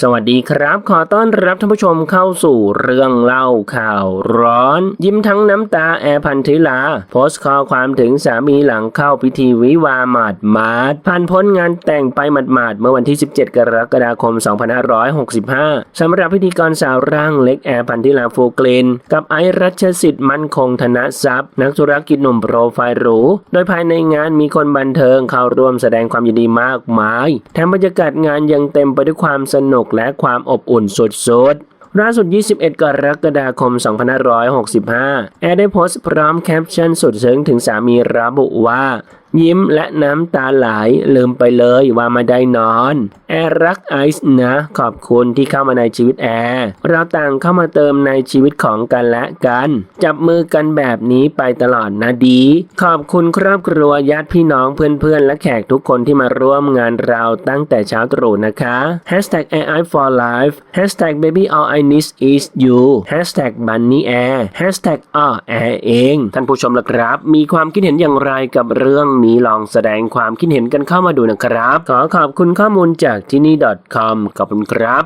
สวัสดีครับ ขอต้อนรับท่านผู้ชมเข้าสู่เรื่องเล่าข่าวร้อน ยิ้มทั้งน้ำตาแอร์พันธิลา โพสต์ข้อความถึงสามีหลังเข้าพิธีวิวาหมาดมาดผ่านพ้นงานแต่งไปหมาดๆเมื่อวันที่ 17 กรกฎาคม 2565 สำหรับพิธีกรสาวร่างเล็กแอร์พันธิลาโฟูกลนกับไอรัชสิทธิ์มั่นคงธนทรัพย์ นักธุรกิจหนุ่มโปรไฟล์หรูโดยภายในงานมีคนบันเทิงเข้าร่วมแสดงความยินดีมากมายแถมบรรยากาศงานยังเต็มไปด้วยความสนุกและความอบอุ่นสุดๆล่าสุด 21 กรกฎาคม 2565 แอร์ได้โพสต์พร้อมแคปชั่นสุดซึ้งถึงสามีระบุว่ายิ้มและน้ำตาไหลลืมไปเลยว่าม่ได้นอน แอร์รักไอซ์นะ ขอบคุณที่เข้ามาในชีวิตแอร์เราต่างเข้ามาเติมในชีวิตของกันและกัน จับมือกันแบบนี้ไปตลอดนะดี ขอบคุณครอบครัวญาติพี่น้องเพื่อนๆ และแขกทุกคนที่มาร่วมงานเราตั้งแต่เช้าตรู่นะคะ Hashtag AI for life Hashtag baby all I need is you Hashtag bunny air Hashtag อ้อแอร์เอง ท่านผู้ชมละครับ มีความคิดเห็นอย่างไรกับเรื่องนี้ลองแสดงความคิดเห็นกันเข้ามาดูนะครับ ขอขอบคุณข้อมูลจากที่นี่ .com ขอบคุณครับ